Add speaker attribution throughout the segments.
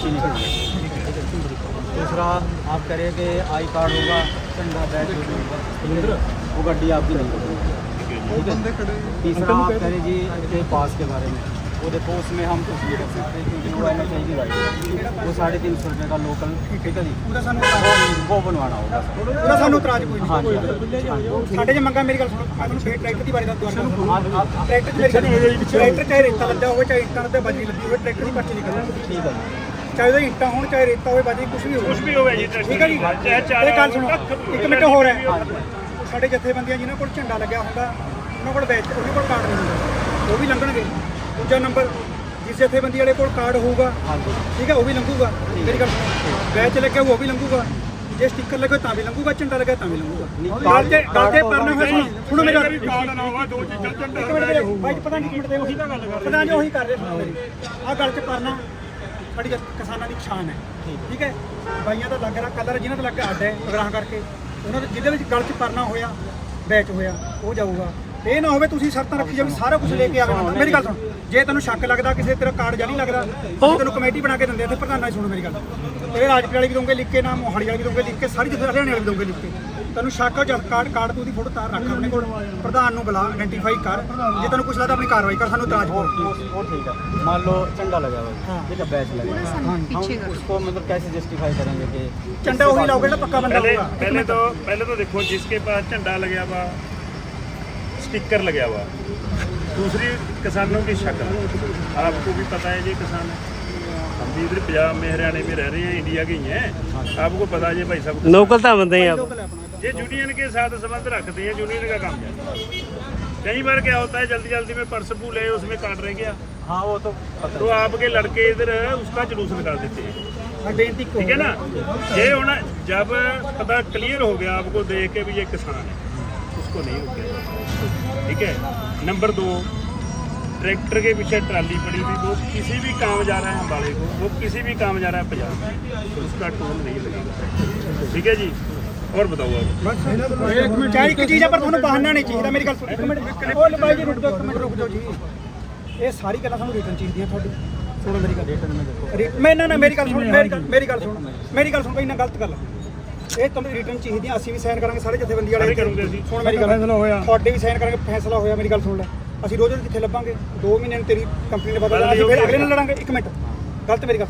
Speaker 1: पर्ची निकल दूसरा आप करें कि आई कार्ड होगा झंडा बैच होगा वो गाड़ी आपकी नहीं होगी ठीक है तीसरा आप करें जी के पास के बारे में वो देखो उसमें हम कुछ नहीं कर सकते क्योंकि वो एन एच की गाड़ी है वो साढ़े तीन सौ रुपये का लोकल ठीक है जी
Speaker 2: ਉਹਦਾ ਸਾਨੂੰ ਇਤਰਾਜ਼-
Speaker 1: वो बनवाना होगा
Speaker 2: ਉਹਦਾ ਸਾਨੂੰ ਇਤਰਾਜ਼ ਕੋਈ
Speaker 1: हाँ जी
Speaker 2: ਨਹੀਂ
Speaker 1: हाँ जी।
Speaker 2: ਸਾਡੇ ਜੇ ਮੰਗਾ ਮੇਰੀ ਗੱਲ ਸੁਣੋ ਮੈਂ ਤੁਹਾਨੂੰ ਫੇਰ ਟਰੈਕਟਰ ਦੀ ਬਾਰੇ ਦਾ ਦੁਆਰਾ ਦੱਸਦਾ
Speaker 1: आप- आप- आप-
Speaker 2: ਟਰੈਕਟਰ 'ਚ ਮੇਰੀ ਗੱਲ ਟਰੈਕਟਰ ਚਾਹੇ ਰੇਤਾ ਲੱਗਾ ਹੋਵੇ ਚਾਹੇ ਇੱਟਾਂ ਤੇ ਬਜਰੀ ਲੱਗੀ ਹੋਵੇ ਟਰੈਕਟਰ ਦੀ ਪਰਚੀ ਨਿਕਲਦੀ
Speaker 1: ठीक है जी
Speaker 2: ਚਾਹੇ ਉਹਦੇ ਇੱਟਾਂ ਹੋਣ ਚਾਹੇ ਰੇਤਾ ਹੋਵੇ ਬਜਰੀ ਕੁਝ ਵੀ ਹੋਵੇ।
Speaker 3: ਕੁਝ ਵੀ ਹੋਵੇ ਜੀ
Speaker 2: ਠੀਕ ਹੈ ਜੀ। ਇਹ ਗੱਲ ਸੁਣੋ ਇੱਕ ਮਿੰਟ ਹੋਰ ਹੈ। ਸਾਡੇ ਜਥੇਬੰਦੀਆਂ ਜਿਨ੍ਹਾਂ ਕੋਲ ਝੰਡਾ ਲੱਗਿਆ ਹੁੰਦਾ ਉਹਨਾਂ ਕੋਲ ਬੈਚ ਉਹਨਾਂ ਕੋਲ ਕਾਰਡ ਨਹੀਂ ਹੁੰਦਾ। ਉਹ ਵੀ ਲੰਘਣਗੇ। ਦੂਜਾ ਨੰਬਰ ਜਿਸ ਜਥੇਬੰਦੀ ਵਾਲੇ ਕੋਲ ਕਾਰਡ ਹੋਊਗਾ ਠੀਕ ਹੈ ਉਹ ਵੀ ਲੰਘੂਗਾ। ਮੇਰੀ ਗੱਲ ਸੁਣੋ। ਬੈਚ ਲੱਗਿਆ ਉਹ ਵੀ ਲੰਘੂਗਾ। ਜੇ ਸਟicker ਲੱਗੇ ਤਾਂ ਵੀ ਲੰਘੂਗਾ। ਝੰਡਾ ਲੱਗਿਆ ਤਾਂ ਵੀ ਲੰਘੂਗਾ। ਗੱਲ ਤੇ ਗੱਲ ਤੇ ਪਰਨਾ ਹੋਇਆ ਸੁਣੋ ਸੁਣੋ ਮੇਰੀ ਗੱਲ।
Speaker 3: ਕਾਰਡ ਨਾ ਹੋਗਾ ਦੋ ਚੀਜ਼ਾਂ ਝੰਡਾ
Speaker 2: ਬਾਈ ਪਤਾ ਨਹੀਂ ਕਿੰਨੇ ਉਹੀ ਤਾਂ ਗੱਲ ਕਰ ਪਤਾ ਨਹੀਂ ਉਹੀ ਕਰ ਰਹੇ ਆਹ ਗੱਲ ਚ ਪਰਨਾ ਸਾਡੀ ਕਿਸਾਨਾਂ ਦੀ ਸ਼ਾਨ ਹੈ। ਠੀਕ ਹੈ। ਬਾਈਆਂ ਦਾ ਲੱਗ ਰਿਹਾ ਕਲਰ ਜਿਨ੍ਹਾਂ ਦਾ ਲੱਗ ਅੱਡ ਹੈ ਅਗਰਾਹ ਕਰਕੇ। ਉਹਨਾਂ ਦੇ ਜਿਹਦੇ ਵਿੱਚ ਗੱਲ ਚ ਪਰਨਾ ਹੋਇਆ ਬੈਚ ਹੋਇਆ ਉਹ ਜਾਊਗਾ। ਇਹ ਨਾ ਹੋਵੇ ਤੁਸੀਂ ਸ਼ਰਤਾਂ ਰੱਖੀ ਜਾਵੇ ਸਾਰਾ ਕੁਝ ਲੈ ਕੇ ਆਵੇ ਬੰਦਾ ਮੇਰੀ ਗੱਲ ਸੁਣ ਜੇ ਤੈਨੂੰ ਸ਼ੱਕ ਲੱਗਦਾ ਕਿਸੇ ਤੇਰਾ ਕਾਰਡ ਜਾਲੀ ਲੱਗਦਾ ਅਸੀਂ ਤੈਨੂੰ ਕਮੇਟੀ ਬਣਾ ਕੇ ਦਿੰਦੇ ਆ ਤੇ ਪ੍ਰਧਾਨਾਂ ਸੁਣੋ ਮੇਰੀ ਗੱਲ। ਇਹ ਰਾਜਪੁਰ ਵਾਲੀ ਵੀ ਦੋਗੇ ਲਿਖ ਕੇ ਨਾ ਮੋਹਾਲੀ ਵਾਲੀ ਵੀ ਦੋਗੇ ਲਿਖ ਕੇ ਸਾਰੀ ਜਿੱਥੇ ਹਰਿਆਣੇ ਵਾਲੀ ਵੀ ਦੋਗੇ ਲਿਖ ਕੇ। ਤੈਨੂੰ ਸ਼ੱਕ ਹੋ ਜਦ ਕਾਰਡ ਕਾਰਡ ਤੂੰ ਦੀ ਫੋਟੋ ਤਾਰ ਰੱਖ ਆਪਣੇ ਕੋਲ ਪ੍ਰਧਾਨ ਨੂੰ ਬੁਲਾ ਆਇਡੈਂਟੀਫਾਈ ਕਰ ਜੇ ਤੈਨੂੰ ਕੁਝ ਲੱਗਦਾ ਆਪਣੀ ਕਾਰਵਾਈ ਕਰ ਸਾਨੂੰ ਇਤਰਾਜ਼
Speaker 1: वो
Speaker 2: ਪਾਓ
Speaker 1: वो- वो ठीक है मान लो झंडा लगा हुआ है ठीक है बैच लगा हुआ है हम उसको मतलब कैसे जस्टिफाई करेंगे कि
Speaker 2: ਝੰਡਾ ਉਹੀ ਲਾਓਗੇ ਜਿਹੜਾ ਪੱਕਾ ਬੰਦਾ
Speaker 3: पहले
Speaker 2: ਹੋਊਗਾ
Speaker 3: पहले तो पहले तो देखो जिसके पास झंडा लगा हुआ स्टिकर लगा हुआ दूसरी किसानों की शक्ल आपको भी पता है जी किसान हम भी इधर पंजाब में हरियाणा में रह रहे हैं इंडिया के ही हैं आपको पता है भाई सब
Speaker 4: लोकल तो बंदे हैं आप
Speaker 3: ये यूनियन के साथ संबंध रखते हैं यूनियन का काम है कई बार क्या होता है जल्दी जल्दी में पर्स भूले उसमें काट रह गया
Speaker 1: हाँ वो तो
Speaker 3: तो आपके लड़के इधर उसका जुलूस निकाल देते हैं ठीक है ना ये होना जब पता क्लियर हो गया आपको देख के भी ये किसान है उसको नहीं रोकेगा ठीक है नंबर दो ट्रैक्टर के पीछे ट्राली पड़ी हुई वो किसी भी काम जा रहा है अम्बाड़े को वो किसी भी काम जा रहा है पंजाब में तो उसका टोल नहीं लगेगा ठीक है जी और बताओ आप
Speaker 2: ਇੱਕ ਮਿੰਟ ਚਾਹੀ ਇੱਕ ਚੀਜ਼ ਆ ਪਰ ਤੁਹਾਨੂੰ ਬਹਾਨਾ ਨਹੀਂ ਚਾਹੀਦਾ ਮੇਰੀ ਗੱਲ ਸੁਣੋ ਇੱਕ ਮਿੰਟ ਉਹ ਬਾਈ ਜੀ ਰੁਕ ਜਾਓ ਇੱਕ ਮਿੰਟ ਰੁਕ ਜਾਓ ਜੀ ਇਹ ਸਾਰੀ ਗੱਲਾਂ ਸਾਨੂੰ ਰਿਟਰਨ ਚਾਹੀਦੀਆਂ ਤੁਹਾਡੀ ਸੁਣੋ ਮੇਰੀ ਗੱਲ
Speaker 1: रिटर्न में देखो
Speaker 2: ਰੀ- ਮੈਂ ਨਾ ਨਾ ਮੇਰੀ ਗੱਲ ਸੁਣ ਮੇਰੀ ਗੱਲ ਮੇਰੀ ਗੱਲ ਸੁਣ ਮੇਰੀ ਗੱਲ ਸੁਣ ਬਈ ਨਾ ਗਲਤ ਗੱਲ ਆ। ਇਹ ਤੁਹਾਨੂੰ ਰਿਟਰਨ ਚਾਹੀਦੀਆਂ ਅਸੀਂ ਵੀ ਸਾਈਨ ਕਰਾਂਗੇ ਸਾਰੇ ਜਥੇਬੰਦੀ ਵਾਲੇ
Speaker 3: ਸਾਰੇ ਕਰੂੰਗੇ ਅਸੀਂ।
Speaker 2: ਸੁਣ ਮੇਰੀ ਗੱਲ ਫੈਸਲਾ ਹੋਇਆ ਤੁਹਾਡੇ ਵੀ ਸਾਈਨ ਕਰਾਂਗੇ ਫੈਸਲਾ ਹੋਇਆ ਮੇਰੀ ਗੱਲ ਸੁਣ ਲੈ ਅਸੀਂ ਰੋਜ਼ ਰੋਜ਼ ਕਿੱਥੇ ਲੱਭਾਂਗੇ? 2 ਮਹੀਨੇ ਨੂੰ ਤੇਰੀ ਕੰਪਨੀ ਨੇ ਬਦਲ ਅਸੀਂ ਅਗਲੇ ਨਾਲ ਲੜਾਂਗੇ। ਇੱਕ ਮਿੰਟ। ਗਲਤ ਮੇਰੀ ਗੱਲ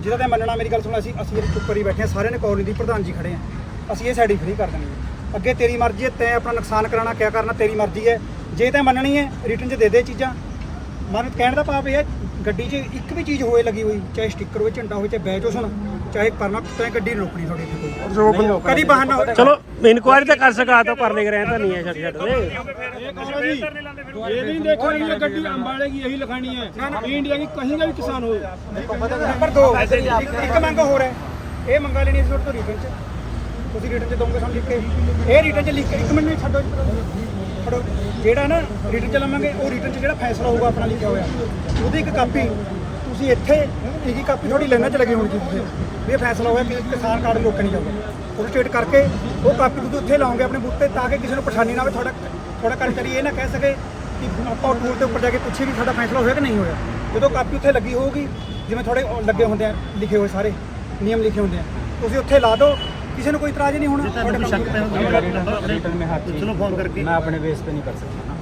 Speaker 2: ਜਿਹਦਾ ਤੇ ਮੰਨਣਾ ਮੇਰੀ ਗੱਲ ਸੁਣ ਅਸੀਂ ਅਸੀਂ ਚੁੱਪ ਰਹੀ ਬੈਠੇ ਆ ਸਾਰਿਆਂ ਨੇ ਕੌਲਨੀ ਦੀ ਪ੍ਰਧਾਨ ਜੀ ਖੜੇ ਆ ਅਸੀਂ ਇਹ ਸਾਈਡ ਫਰੀ ਕਰ ਦੇਣੀ ਅੱਗੇ ਤੇਰੀ ਮਰਜ਼ੀ ਹੈ ਤੈਂ ਆਪਣਾ ਨੁਕਸਾਨ ਕਰਾਣਾ ਕਿਆ ਕਰਨਾ ਤੇਰੀ ਮਰਜ਼ੀ ਹੈ। ਜੇ ਤੈਂ ਮੰਨਣੀ ਹੈ ਰਿਟਰਨ 'ਚ ਦੇ ਦੇ ਚੀਜ਼ਾਂ। ਮਨ ਕਹਿਣ ਦਾ ਭਾਵ ਇਹ ਹੈ ਗੱਡੀ 'ਚ ਇੱਕ ਵੀ ਚੀਜ਼ ਹੋਏ ਲੱਗੀ ਹੋਈ ਚਾਹੇ ਸਟicker ਹੋਵੇ ਝੰਡਾ ਹੋਵੇ ਚਾਹੇ ਬੈਚ ਹੋਸਣ ਚਾਹੇ ਪਰਨਾ ਤੈਂ ਗੱਡੀ ਨਹੀਂ ਰੋਕਣੀ ਤੁਹਾਡੇ ਤੇ ਕੋਈ। ਕਦੀ ਬਹਾਨਾ
Speaker 4: ਚਲੋ ਇਨਕੁਆਇਰੀ ਤਾਂ ਕਰ ਸਕਾ ਤਾਂ ਕਰ ਲੈ ਤਾਂ ਨਹੀਂ ਹੈ ਛੱਡ ਛੱਡ ਦੇ
Speaker 5: ये भी नहीं देखा नहीं है गड्डी अम्बाड़े की यही लिखानी है इंडिया की कहीं का भी किसान हो
Speaker 2: ਨੰਬਰ 2 ਇੱਕ ਇੱਕ ਮੰਗ ਹੋਰ ਹੈ ਇਹ ਮੰਗਾ ਲੈਣੀ ਸੀ ਤੁਹਾਡੇ ਤੋਂ ਰਿਟਰਨ 'ਚ ਤੁਸੀਂ ਰਿਟਰਨ 'ਚ ਦੋਗੇ ਸਾਨੂੰ ਲਿਖ ਕੇ ਇਹ ਰਿਟਰਨ 'ਚ ਲਿਖ ਕੇ ਇੱਕ ਮਿੰਟ ਨਹੀਂ ਛੱਡੋ ਛੱਡੋ ਜਿਹੜਾ ਨਾ ਰਿਟਰਨ 'ਚ ਲਵਾਂਗੇ ਉਹ ਰਿਟਰਨ 'ਚ ਜਿਹੜਾ ਫੈਸਲਾ ਹੋਊਗਾ ਆਪਣਾ ਲਿਖਿਆ ਹੋਇਆ ਉਹਦੀ ਇੱਕ ਕਾਪੀ ਤੁਸੀਂ ਇੱਥੇ ਇਹਦੀ ਕਾਪੀ ਥੋੜੀ ਲੈਣਾ 'ਚ ਲੱਗੀ ਹੋਣੀ ਚਾਹੀਦੀ ਵੀ ਇਹ ਫੈਸਲਾ ਹੋਇਆ ਕਿ ਕਿਸਾਨ ਕਾਰਡ ਲੋਕ ਨਹੀਂ ਜਾਊਗਾ ਉਹ ਸਟੇਟ ਕਰਕੇ ਉਹ ਕਾਪੀ ਤੁਸੀਂ ਉੱਥੇ ਲਾਓਗੇ ਆਪਣੇ ਬੁੱਤੇ ਤਾਂ ਕਿ ਕਿਸੇ ਨੂੰ ਪਰੇਸ਼ਾਨੀ ਨਾ ਹੋਵੇ ਤੁਹਾਡਾ ਤੁਹਾਡਾ ਕਰਮਚਾਰੀ ਇਹ ਨਾ ਕਹਿ ਸਕੇ ਕਿ ਆਪਾਂ ਉਹ ਟੂਲ ਦੇ ਉੱਪਰ ਜਾ ਕੇ ਪੁੱਛੇ ਵੀ ਸਾਡਾ ਫੈਸਲਾ ਹੋਇਆ ਕਿ ਨਹੀਂ ਹੋਇਆ। ਜਦੋਂ ਕਾਪੀ ਉੱਥੇ ਲੱਗੀ ਹੋਊਗੀ ਜਿਵੇਂ ਥੋੜੇ ਲੱਗੇ ਹੁੰਦੇ ਆ ਲਿਖੇ ਹੋਏ ਸਾਰੇ ਨਿਯਮ ਲਿਖੇ ਹੁੰਦੇ ਆ। ਤੁਸੀਂ ਉੱਥੇ ਲਾ ਦਿਓ ਕਿਸੇ ਨੂੰ ਕੋਈ ਇਤਰਾਜ਼ ਨਹੀਂ ਹੋਣਾ।
Speaker 1: ਮੈਂ ਆਪਣੇ ਬੇਸ ਤੇ ਨਹੀਂ ਕਰ ਸਕਦਾ।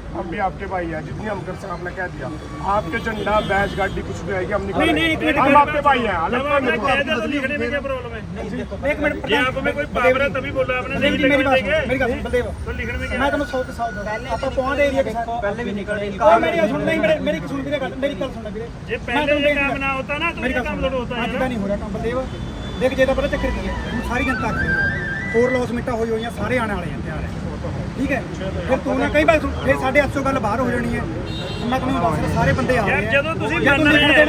Speaker 6: हम भी आपके भाई हैं जितनी हम कर सकते आपने कह दिया आपके झंडा बैच गाड़ी कुछ भी आएगी हम
Speaker 2: निकल नहीं एक मिनट
Speaker 6: हम आपके भाई हैं अलग
Speaker 3: तो लिखने में क्या प्रॉब्लम है
Speaker 2: एक मिनट
Speaker 3: ये आप में कोई पावर है तभी बोला आपने नहीं मेरी
Speaker 2: बात मेरी बात बलदेव
Speaker 3: तो लिखने में क्या
Speaker 2: मैं तुम्हें 100 100 दूंगा आप पहुंच एरिया देखो
Speaker 1: पहले भी निकल
Speaker 2: गई कोई मेरी सुन नहीं मेरे मेरी सुन भी नहीं मेरी कल सुन भी
Speaker 3: ये पहले ये काम ना होता ना तो ये काम थोड़ा होता है
Speaker 2: आज नहीं हो रहा काम बलदेव देख जेदा पता चक्कर की है सारी जनता आखिर ਹੋਰ ਲੋਸ ਮਿੱਟਾ ਹੋਈ ਹੋਈਆਂ ਸਾਰੇ ਆਣ ਵਾਲੇ ਆ ਤਿਆਰ ਹੈ ਠੀਕ ਹੈ? ਫਿਰ ਤੂੰ ਨਾ ਕਈ ਵਾਰ ਫਿਰ ਸਾਡੇ ਹੱਥੋਂ ਗੱਲ ਬਾਹਰ ਹੋ ਜਾਣੀ ਹੈ। ਮੈਂ ਤੁਹਾਨੂੰ ਦੱਸ ਰਿਹਾ ਸਾਰੇ ਬੰਦੇ ਆ ਰਹੇ ਆ।
Speaker 3: ਜਦੋਂ ਤੁਸੀਂ ਮੰਨ ਰਹੇ ਹੈ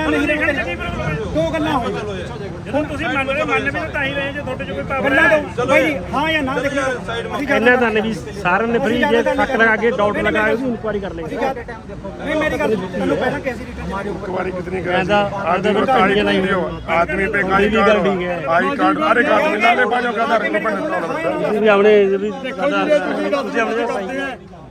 Speaker 2: ਦੋ ਗੱਲਾਂ ਹੋਈਆਂ
Speaker 3: ਜਦੋਂ ਤੁਸੀਂ ਮੰਨ ਰਹੇ ਮੰਨ ਵੀ ਤਾਂ ਹੀ ਰਹੇ ਜੇ ਤੁਹਾਡੇ 'ਚ ਕੋਈ ਪਾਵਰ
Speaker 2: ਗੱਲਾਂ
Speaker 3: ਹੈ
Speaker 2: ਤੋਂ ਬਾਈ ਜੀ ਹਾਂ ਜਾਂ ਨਾ ਦੇਖ ਲਓ ਅਸੀਂ ਜ਼ਿਆਦਾ
Speaker 4: ਇਹਨਾਂ ਦਾ ਨੇ ਵੀ ਸਾਰਿਆਂ ਨੇ ਫਰੀ ਜੇ ਟੱਕ ਲਗਾ ਕੇ ਡਾਊਟ ਲਗਾ ਕੇ ਉਹਦੀ ਇਨਕੁਆਰੀ ਕਰ ਲਈ
Speaker 2: ਨਹੀਂ ਮੇਰੀ ਗੱਲ ਤੁਹਾਨੂੰ ਪਹਿਲਾਂ ਕੈਸੀ ਰਿਟਰਨ
Speaker 6: इंक्वायरी कितनी
Speaker 4: कहता
Speaker 6: आदमी को
Speaker 4: गाड़ी
Speaker 6: गाड़ी
Speaker 4: नहीं
Speaker 6: नहीं हो आदमी पे
Speaker 4: गाड़ी
Speaker 6: गाड़ी
Speaker 4: भी
Speaker 6: कार्ड
Speaker 4: गाड़ी है।
Speaker 6: आई कार्ड अरे कार्ड मिला ले पाजो का आधार कार्ड
Speaker 4: ਤੁਸੀਂ ਵੀ ਆਪਣੇ ਵੀ ਤੁਸੀਂ ਆਪਣੇ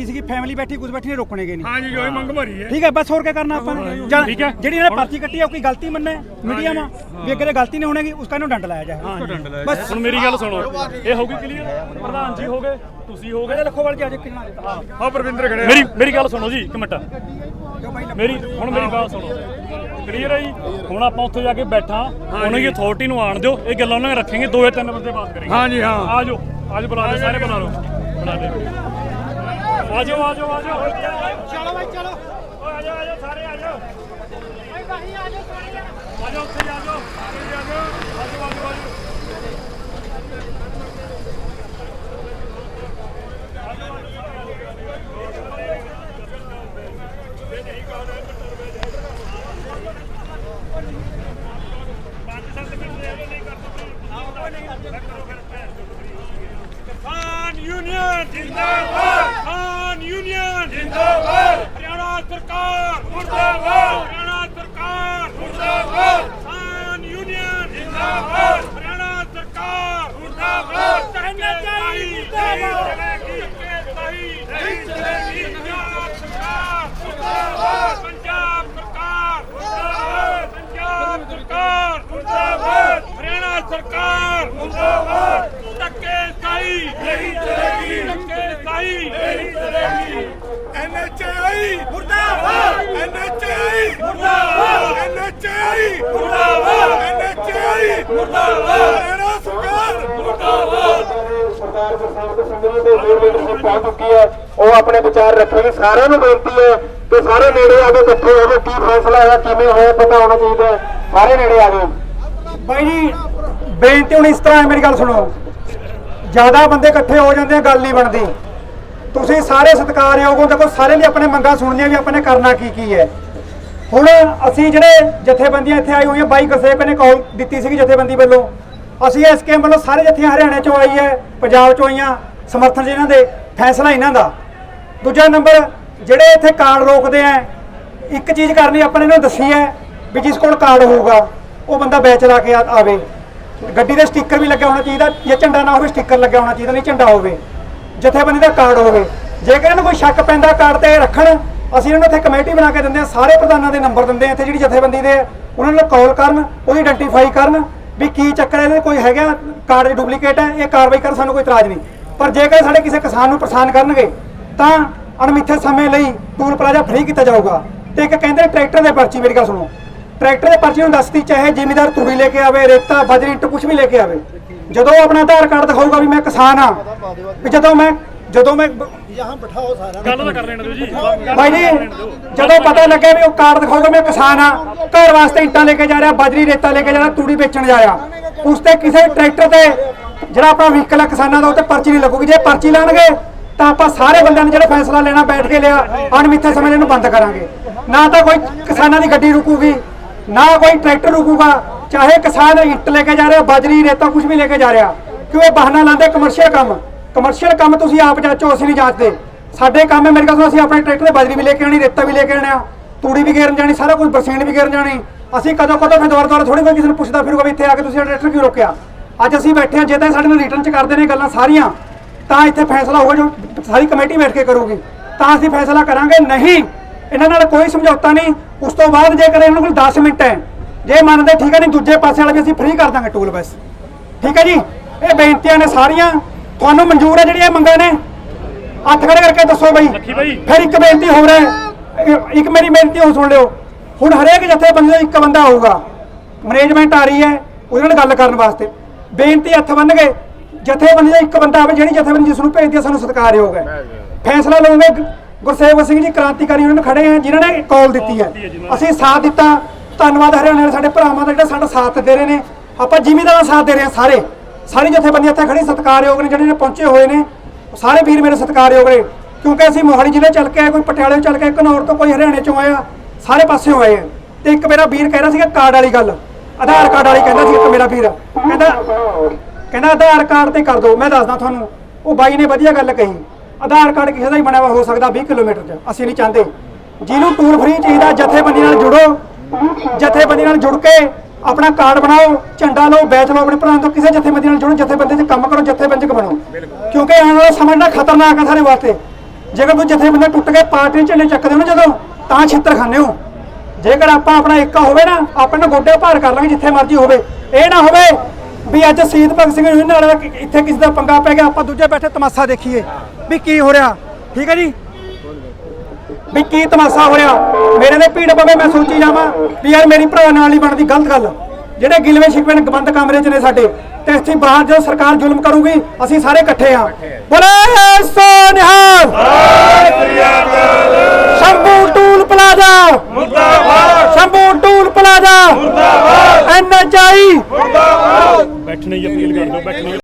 Speaker 4: ਕਿਸੇ ਦੀ
Speaker 3: ਫੈਮਿਲੀ ਬੈਠੀ ਕੁਝ
Speaker 6: ਬੈਠੀ ਨੇ ਰੋਕਣੇ ਗਏ ਨਹੀਂ। ਹਾਂਜੀ
Speaker 2: ਉਹੀ
Speaker 6: ਮੰਗ ਮਾਰੀ ਹੈ।
Speaker 2: ਠੀਕ ਹੈ ਬਸ ਹੋਰ ਕੀ ਕਰਨਾ ਆਪਾਂ ਜਿਹੜੀ ਇਹਨਾਂ ਪਰਚੀ ਕੱਟੀ ਆ ਕੋਈ ਗਲਤੀ ਮੰਨੇ? ਮੀਡੀਆ ਮਾ ਵੀ ਅਗਰ ਗਲਤੀ ਨਹੀਂ ਹੋਣੇਗੀ ਉਸ ਨੂੰ ਡੰਡ ਲਾਇਆ ਜਾਏ? ਬਸ
Speaker 5: ਹੁਣ ਮੇਰੀ ਗੱਲ ਸੁਣੋ ਇਹ ਹੋ ਗਈ ਕਲੀਅਰ ਪ੍ਰਧਾਨ ਜੀ ਹੋਗੇ ਤੁਸੀਂ ਹੋਗੇ
Speaker 2: ਇਹਦਾ ਲਖੋਵਾਲ ਜੀ ਅਜੇ ਕਿੰਨਾ ਦਿੱਤਾ?
Speaker 6: ਆ ਪ੍ਰਵਿੰਦਰ ਖੜਿਆ
Speaker 5: ਮੇਰੀ ਮੇਰੀ ਗੱਲ ਸੁਣੋ ਜੀ ਇੱਕ ਮਿੰਟ। ਮੇਰੀ ਹੁਣ ਮੇਰੀ ਗੱਲ ਸੁਣੋ। ਕਲੀਅਰ ਹੈ ਜੀ? ਹੁਣ ਆਪਾਂ ਉੱਥੇ ਜਾ ਕੇ ਬੈਠਾ ਉਹਨਾਂ ਦੀ ਅਥਾਰਟੀ ਨੂੰ ਆਣ ਦਿਓ? ਇਹ ਗੱਲਾਂ ਉਹਨਾਂ ਨੇ ਰੱਖਾਂਗੇ ਦੋ ਤਿੰਨ ਬੰਦੇ ਬਾਤ
Speaker 6: ਕਰਾਂਗੇ। ਹਾਂਜੀ
Speaker 5: ਹਾਂ। ਆਜੋ ਅੱਜ ਬੁਲਾ ਲਓ ਸਾਰੇ ਬੁਲਾ ਲਓ। ਬੁਲਾ ਲਓ ਆ ਜਾਓ ਆ ਜਾਓ ਆ ਜਾਓ
Speaker 2: ਚਲੋ ਬਾਈ ਚਲੋ।
Speaker 5: ਆ ਜਾਓ ਆ ਜਾਓ ਸਾਰੇ ਆ ਜਾਓ ਆ ਜਾਓ ਉੱਥੇ ਆ ਜਾਓ ਉੱਥੇ ਆ ਜਾਓ ਆ ਜਾਓ ਆ ਜਾਓ ਆ ਜਾਓ
Speaker 3: ਖਾਨ ਯੂਨੀਅਨ ਜਿੰਦਾਬਾਦ ਖਾਨ ਯੂਨੀਅਨ ਜਿੰਦਾਬਾਦ ਹਰਿਆਣਾ ਸਰਕਾਰ ਮੁਰਦਾਬਾਦ ਹਰਿਆਣਾ ਸਰਕਾਰ ਮੁਰਦਾਬਾਦ ਖਾਨ ਯੂਨੀਅਨ ਜਿੰਦਾਬਾਦ ਹਰਿਆਣਾ ਸਰਕਾਰ ਮੁਰਦਾਬਾਦ ਕਹਿਣਾ ਚਾਹੀਏ ਮੁਰਦਾਬਾਦ ਚਲੇਗੀ ਨਹੀਂ ਚਲੇਗੀ ਪੰਜਾਬ ਸਰਕਾਰ ਮੁਰਦਾਬਾਦ ਪੰਜਾਬ ਸਰਕਾਰ ਮੁਰਦਾਬਾਦ ਪੰਜਾਬ ਸਰਕਾਰ ਮੁਰਦਾਬਾਦ ਹਰਿਆਣਾ ਸਰਕਾਰ ਮੁਰਦਾਬਾਦ ਧੱਕੇ ਸਾਈ ਨਹੀਂ ਚਲੇਗੀ ਧੱਕੇ ਸਾਈ ਨਹੀਂ ਚਲੇਗੀ
Speaker 7: ਉਹ ਆਪਣੇ ਵਿਚਾਰ ਰੱਖਣਗੇ ਸਾਰਿਆਂ ਨੂੰ ਬੇਨਤੀ ਹੈ ਕਿ ਸਾਰੇ ਨੇੜੇ ਆ ਕੇ ਇਕੱਠੇ ਹੋ ਕੇ ਕੀ ਫੈਸਲਾ ਹੋਇਆ ਕਿਵੇਂ ਹੋਇਆ ਪਤਾ ਹੋਣਾ ਚਾਹੀਦਾ ਸਾਰੇ ਨੇੜੇ ਆ ਗਏ
Speaker 2: ਬਾਈ ਜੀ, ਬੇਨਤੀ ਹੁਣ ਇਸ ਤਰ੍ਹਾਂ ਹੈ, ਮੇਰੀ ਗੱਲ ਸੁਣੋ। ਜ਼ਿਆਦਾ ਬੰਦੇ ਇਕੱਠੇ ਹੋ ਜਾਂਦੇ ਆ, ਗੱਲ ਨਹੀਂ ਬਣਦੀ। ਤੁਸੀਂ ਸਾਰੇ ਸਤਿਕਾਰਯੋਗ ਹੋ, ਦੇਖੋ ਸਾਰੇ ਲਈ ਆਪਣੇ ਮੰਗਾਂ ਸੁਣਨੀਆਂ ਵੀ ਆਪਾਂ ਨੇ ਕਰਨਾ ਕੀ ਕੀ ਹੈ। ਹੁਣ ਅਸੀਂ ਜਿਹੜੇ ਜਥੇਬੰਦੀਆਂ ਇੱਥੇ ਆਈ ਹੋਈਆਂ ਬਾਈ ਗੁਰਸੇਵਕ ਨੇ ਕਾਲ ਦਿੱਤੀ ਸੀਗੀ ਜਥੇਬੰਦੀ ਵੱਲੋਂ। ਅਸੀਂ ਇਸ ਸਕੀਮ ਵੱਲੋਂ ਸਾਰੇ ਜਥੀਆਂ ਹਰਿਆਣਾ ਚੋਂ ਆਈ ਹੈ ਪੰਜਾਬ ਚੋਂ ਆਈਆਂ, ਸਮਰਥਨ ਜਿਹਨਾਂ ਦੇ, ਫੈਸਲਾ ਇਹਨਾਂ ਦਾ। ਦੂਜਾ ਨੰਬਰ ਜਿਹੜੇ ਇੱਥੇ ਕਾਰਡ ਰੋਕਦੇ ਆ, ਇੱਕ ਚੀਜ਼ ਕਰਨੀ ਆਪਾਂ ਨੇ ਨੂੰ ਦੱਸੀ ਹੈ ਵੀ ਜਿਸ ਕੋਲ ਕਾਰਡ ਹੋਊਗਾ, ਉਹ ਬੰਦਾ ਬੈਚ ਲਾ ਕੇ ਆਵੇ। ਗੱਡੀ ਦੇ ਸਟicker ਵੀ ਲੱਗਿਆ ਹੋਣਾ ਚਾਹੀਦਾ, ਜੇ ਝੰਡਾ ਨਾ ਹੋਵੇ ਸਟicker ਲੱਗਿਆ ਹੋਣਾ ਚਾਹੀਦਾ, ਨਹੀਂ ਝੰਡਾ ਹੋਵੇ। ਜਥੇਬੰਦੀ ਦਾ ਕਾਰਡ ਹੋਵੇ ਜੇਕਰ ਇਹਨਾਂ ਨੂੰ ਕੋਈ ਸ਼ੱਕ ਪੈਂਦਾ ਕਾਰਡ ਤੇ ਰੱਖਣ, ਅਸੀਂ ਇਹਨਾਂ ਨੂੰ ਇੱਥੇ ਕਮੇਟੀ ਬਣਾ ਕੇ ਦਿੰਦੇ ਆ ਸਾਰੇ ਪ੍ਰਧਾਨਾਂ ਦੇ ਨੰਬਰ ਦਿੰਦੇ ਆ ਇੱਥੇ ਜਿਹੜੀ ਜਥੇਬੰਦੀ ਦੇ, ਉਹਨਾਂ ਨੂੰ ਕਾਲ ਕਰਨ, ਉਹਦੀ ਆਇਡੈਂਟੀਫਾਈ ਕਰਨ ਵੀ ਕੀ ਚੱਕਰ ਹੈ, ਇਹਦੇ ਕੋਈ ਹੈਗਾ ਕਾਰਡ ਦੀ ਡੁਪਲੀਕੇਟ ਹੈ, ਇਹ ਕਾਰਵਾਈ ਕਰਨ, ਸਾਨੂੰ ਕੋਈ ਇਤਰਾਜ਼ ਨਹੀਂ। ਪਰ ਜੇਕਰ ਸਾਡੇ ਕਿਸੇ ਕਿਸਾਨ ਨੂੰ ਪਰੇਸ਼ਾਨ ਕਰਨਗੇ, ਤਾਂ ਅਣਮਿੱਥੇ ਸਮੇਂ ਲਈ ਟੂਲ ਪਲਾਜ਼ਾ ਫ੍ਰੀ ਕੀਤਾ ਜਾਊਗਾ। ਤੇ ਇੱਕ ਕਹਿੰਦੇ ਟਰੈਕਟਰ ਦੇ ਪਰਚੀ, ਮੇਰੀ ਗੱਲ ਸੁਣੋ। ਟਰੈਕਟਰ ਦੇ ਪਰਚੀ ਨੂੰ ਦੱਸਦੀ ਚਾਹੇ ਜ਼ਿਮੀਦਾਰ ਤੂੜੀ ਲੈ ਕੇ ਆਵੇ, ਰੇਤਾ, ਬਜਰੀ, ਇੱਟ ਕੁਝ ਵੀ ਲੈ ਕੇ ਆਵੇ ਜਦੋਂ ਆਪਣਾ ਆਧਾਰ ਕਾਰਡ ਦਿਖਾਊਗਾ ਵੀ ਮੈਂ ਕਿਸਾਨ ਆ ਵੀ ਜਦੋਂ ਮੈਂ ਜਦੋਂ ਮੈਂ
Speaker 5: ਗੱਲ ਤਾਂ ਕਰ ਲੈਣ ਦਿਓ ਜੀ।
Speaker 2: ਭਾਈ ਜੀ ਜਦੋਂ ਪਤਾ ਲੱਗਿਆ ਵੀ ਉਹ ਕਾਰਡ ਦਿਖਾਊਗਾ ਮੈਂ ਕਿਸਾਨ ਆ ਘਰ ਵਾਸਤੇ ਇੱਟਾਂ ਲੈ ਕੇ ਜਾ ਰਿਹਾ ਬਜਰੀ ਰੇਤਾ ਲੈ ਕੇ ਜਾ ਰਿਹਾ ਤੂੜੀ ਵੇਚਣ ਜਾ ਰਿਹਾ। ਉਸ ਤੇ ਕਿਸੇ ਟਰੈਕਟਰ ਤੇ ਜਿਹੜਾ ਆਪਣਾ ਵਹੀਕਲ ਆ ਕਿਸਾਨਾਂ ਦਾ ਉਹ ਤੇ ਪਰਚੀ ਨਹੀਂ ਲੱਗੂਗੀ। ਜੇ ਪਰਚੀ ਲਾਣਗੇ ਤਾਂ ਆਪਾਂ ਸਾਰੇ ਬੰਦਿਆਂ ਨੇ ਜਿਹੜਾ ਫੈਸਲਾ ਲੈਣਾ ਬੈਠ ਕੇ ਲਿਆ ਅਣਮਿੱਥੇ ਸਮੇਂ ਇਹਨੂੰ ਬੰਦ ਕਰਾਂਗੇ। ਨਾ ਤਾਂ ਕੋਈ ਕਿਸਾਨਾਂ ਦੀ ਗੱਡੀ ਰੁਕੂਗੀ ਨਾ ਕੋਈ ਟਰੈਕਟਰ ਰੁਕੂਗਾ ਚਾਹੇ ਕਿਸਾਨ ਇੱਟ ਲੈ ਕੇ ਜਾ ਰਿਹਾ, ਬਾਜਰੀ, ਰੇਤਾ ਕੁਝ ਵੀ ਲੈ ਕੇ ਜਾ ਰਿਹਾ, ਕਿਉਂ ਇਹ ਬਹਾਨਾ ਲਾਉਂਦੇ ਕਮਰਸ਼ੀਅਲ ਕੰਮ? ਕਮਰਸ਼ੀਅਲ ਕੰਮ ਤੁਸੀਂ ਆਪ ਜਾਂਚੋ ਅਸੀਂ ਨਹੀਂ ਜਾਂਚਦੇ। ਸਾਡੇ ਕੰਮ ਹੈ, ਮੇਰੇ ਕੋਲ ਅਸੀਂ ਆਪਣੇ ਟਰੈਕਟਰ ਤੇ ਬਾਜਰੀ ਵੀ ਲੈ ਕੇ ਆਣੀ ਰੇਤਾ ਵੀ ਲੈ ਕੇ ਆਣਾ ਤੂੜੀ ਵੀ ਗੇਰਨ ਜਾਣੀ, ਸਾਰਾ ਕੁਝ ਬਰਸੀਨ ਵੀ ਗੇਰਨ ਜਾਣੀ। ਅਸੀਂ ਕਦੋਂ ਕਦੋਂ ਫਿਰ ਦੁਬਾਰਾ ਦੁਬਾਰਾ ਥੋੜੀ ਕੋਈ ਕਿਸੇ ਨੂੰ ਪੁੱਛਦਾ ਫਿਰੂਗਾ ਵੀ ਇੱਥੇ ਆ ਕੇ ਤੁਸੀਂ ਟਰੈਕਟਰ ਕਿਉਂ ਰੋਕਿਆ? ਅੱਜ ਅਸੀਂ ਬੈਠੇ ਹਾਂ, ਜੇ ਤਾਂ ਸਾਡੇ ਨਾਲ ਰਿਟਰਨ ਚ ਕਰਦੇ ਨੇ ਗੱਲਾਂ ਸਾਰੀਆਂ, ਤਾਂ ਇੱਥੇ ਫੈਸਲਾ ਹੋਊਗਾ ਜੋ ਸਾਰੀ ਕਮੇਟੀ ਬੈਠ ਕੇ ਕਰੂਗੀ। ਤਾਂ ਅਸੀਂ ਫੈਸਲਾ ਕਰਾਂਗੇ, ਨਹੀਂ, ਇਹਨਾਂ ਨਾਲ ਕੋਈ ਸਮਝੌਤਾ ਨਹੀਂ। ਉਸ ਤੋਂ ਬਾਅਦ ਜੇ ਜੇਕਰ ਇਹਨਾਂ ਕੋਲ 10 ਮਿੰਟ ਹੈ ਜੇ ਮੰਨਦੇ ਠੀਕ ਹੈ ਨਹੀਂ ਦੂਜੇ ਪਾਸੇ ਵਾਲੇ ਵੀ ਅਸੀਂ ਫ੍ਰੀ ਕਰ ਦਾਂਗੇ ਟੂਲ ਬਸ। ਠੀਕ ਹੈ ਜੀ? ਇਹ ਬੇਨਤੀਆਂ ਨੇ ਸਾਰੀਆਂ। ਤੁਹਾਨੂੰ ਮਨਜ਼ੂਰ ਹੈ ਜਿਹੜੀਆਂ ਮੰਗਾਂ ਨੇ? ਹੱਥ ਖੜੇ ਕਰਕੇ ਦੱਸੋ ਬਈ। ਫਿਰ ਇੱਕ ਬੇਨਤੀ ਹੋਰ ਹੈ। ਇੱਕ ਮੇਰੀ ਬੇਨਤੀ ਹੋਰ ਸੁਣ ਲਿਓ। ਹੁਣ ਹਰੇਕ ਜਥੇਬੰਦੀ ਦਾ ਇੱਕ ਬੰਦਾ ਆਊਗਾ ਮੈਨੇਜਮੈਂਟ ਆ ਰਹੀ ਹੈ ਉਹਦੇ ਨਾਲ ਗੱਲ ਕਰਨ ਵਾਸਤੇ। ਬੇਨਤੀ ਹੱਥ ਬੰਨ ਕੇ ਜਥੇਬੰਦੀ ਦਾ ਇੱਕ ਬੰਦਾ ਆਵੇ ਜਿਹੜੀ ਜਥੇਬੰਦੀ ਜਿਸ ਨੂੰ ਭੇਜਦੀ ਹੈ ਸਾਨੂੰ ਸਤਿਕਾਰਯੋਗ ਹੈ। ਫੈਸਲਾ ਲਵਾਂਗੇ ਗ- ਗੁਰਸੇਵਕ ਸਿੰਘ ਜੀ ਕ੍ਰਾਂਤੀਕਾਰੀ ਉਹਨਾਂ ਨੇ ਖੜੇ ਆ ਜਿਨ੍ਹਾਂ ਨੇ ਕਾਲ ਦਿੱਤੀ ਹੈ। ਅਸੀਂ ਸਾਥ ਦਿੱਤਾ। ਧੰਨਵਾਦ ਹਰਿਆਣੇ ਵਾਲੇ, ਸਾਡੇ ਭਰਾਵਾਂ ਦਾ ਜਿਹੜਾ ਸਾਡਾ ਸਾਥ ਦੇ ਰਹੇ ਨੇ। ਆਪਾਂ ਜ਼ਿਮੀਂਦਾਰਾਂ ਸਾਥ ਦੇ ਰਹੇ ਹਾਂ ਸਾਰੇ। ਸਾਰੀ ਜਥੇਬੰਦੀਆਂ ਇੱਥੇ ਖੜੀ ਸਤਿਕਾਰਯੋਗ ਨੇ ਜਿਹੜੇ ਨੇ ਪਹੁੰਚੇ ਹੋਏ ਨੇ ਸਾਰੇ ਵੀਰ ਮੇਰੇ ਸਤਿਕਾਰਯੋਗ ਨੇ। ਕਿਉਂਕਿ ਅਸੀਂ ਮੋਹਾਲੀ ਜ਼ਿਲ੍ਹੇ ਚੱਲ ਕੇ ਆਏ, ਕੋਈ ਪਟਿਆਲੇ ਚੱਲ ਕੇ ਘਨੌਰ ਤੋਂ ਕੋਈ ਹਰਿਆਣੇ ਚੋਂ ਆਇਆ, ਸਾਰੇ ਪਾਸੇ ਹੋਏ ਆ। ਤੇ ਇੱਕ ਮੇਰਾ ਵੀਰ ਕਹਿ ਰਿਹਾ ਸੀਗਾ ਕਾਰਡ ਵਾਲੀ ਗੱਲ। ਆਧਾਰ ਕਾਰਡ ਵਾਲੀ ਕਹਿੰਦਾ ਸੀ ਇੱਕ ਮੇਰਾ ਵੀਰ। ਕਹਿੰਦਾ ਕਹਿੰਦਾ ਆਧਾਰ ਕਾਰਡ ਤੇ ਕਰ ਦਿਓ ਮੈਂ ਦੱਸਦਾ ਤੁਹਾਨੂੰ। ਉਹ ਬਾਈ ਨੇ ਵਧੀਆ ਗੱਲ ਕਹੀ। ਆਧਾਰ ਕਾਰਡ ਕਿਸੇ ਦਾ ਹੀ ਬਣਿਆ ਹੋਇਆ ਹੋ ਸਕਦਾ 20 ਕਿਲੋਮੀਟਰ 'ਚ, ਅਸੀਂ ਨਹੀਂ ਚਾਹੁੰਦੇ। ਜਿਹਨੂੰ ਟੂਰ ਫ੍ਰੀ ਚਾਹੀਦਾ, ਜਥੇਬੰਦੀ ਨਾਲ ਜੁੜੋ। ਜਥੇਬੰਦੀ ਨਾਲ ਜੁੜ ਕੇ ਆਪਣਾ ਕਾਰਡ ਬਣਾਓ, ਝੰਡਾ ਲਓ ਬੈਚ ਲਓ ਆਪਣੇ ਭਰਾ ਤੋਂ, ਕਿਸੇ ਜਥੇਬੰਦੀ ਨਾਲ ਜੁੜੋ, ਜਥੇਬੰਦੀ 'ਚ ਕੰਮ ਕਰੋ ਜਥੇਬੰਦਕ ਬਣੋ। ਕਿਉਂਕਿ ਆਉਣ ਵਾਲਾ ਸਮਾਂ ਜਿਹੜਾ ਖਤਰਨਾਕ ਹੈ ਸਾਰੇ ਵਾਸਤੇ। ਜੇਕਰ ਕੋਈ ਜਥੇਬੰਦੀ ਟੁੱਟ ਕੇ ਪਾਰਟੀ ਝੰਡੇ ਚੱਕਦੇ ਹੋ ਨਾ ਜਦੋਂ, ਤਾਂ ਛਿੱਤਰ ਖਾਂਦੇ ਹੋ। ਜੇਕਰ ਆਪਾਂ ਆਪਣਾ ਏਕਾ ਹੋਵੇ ਨਾ, ਆਪਾਂ ਨੂੰ ਗੋਡੇ ਭਾਰ ਕਰ ਲਾਂਗੇ ਜਿੱਥੇ ਮਰਜ਼ੀ ਹੋਵੇ। ਇਹ ਨਾ ਹੋਵੇ ਵੀ ਅੱਜ ਸ਼ਹੀਦ ਭਗਤ ਸਿੰਘ ਜੀ ਨਾਲ ਇੱਥੇ ਕਿਸੇ ਦਾ ਪੰਗਾ ਪੈ ਗਿਆ, ਆਪਾਂ ਦੂਜੇ ਬੈਠੇ ਤਮਾਸ਼ਾ ਦੇਖੀਏ ਵੀ ਕੀ ਹੋ ਰਿਹਾ। ਠੀਕ ਹੈ ਜੀ? ਵੀ ਕੀ ਤਮਾਸ਼ਾ ਹੋ ਰਿਹਾ ਮੇਰੇ ਨੇ ਭੀੜ ਪਵੇ ਮੈਂ ਸੋਚੀ ਜਾਵਾਂ ਵੀ ਯਾਰ ਮੇਰੀ ਭਰਾ ਨਾਲ ਨਹੀਂ ਬਣਦੀ ਗਲਤ ਗੱਲ। ਜਿਹੜੇ ਗਿਲਵੇ ਸ਼ਿਕਵੇ ਨੇ ਬੰਦ ਕਮਰੇ 'ਚ ਨੇ ਸਾਡੇ ਤੇ ਇੱਥੇ ਬਾਹਰ ਜਦੋਂ ਸਰਕਾਰ ਜ਼ੁਲਮ ਕਰੂਗੀ ਅਸੀਂ ਸਾਰੇ ਇਕੱਠੇ ਆ ਬੋਲੇ ਸੋ ਨਿਹਾਲ ਸ਼ੰਭੂ ਟੂਲ ਪਲਾਜ਼ਾ! ਮੁਰਦਾਬਾਦ ਸ਼ੰਭੂ ਟੂਲ ਪਲਾਜ਼ਾ! ਮੁਰਦਾਬਾਦ! ਐਨਐਚਆਈ
Speaker 5: ਬੈਠਣੇ ਦੀ ਅਪੀਲ ਕਰ ਦਿਓ ਬੈਠਣੇ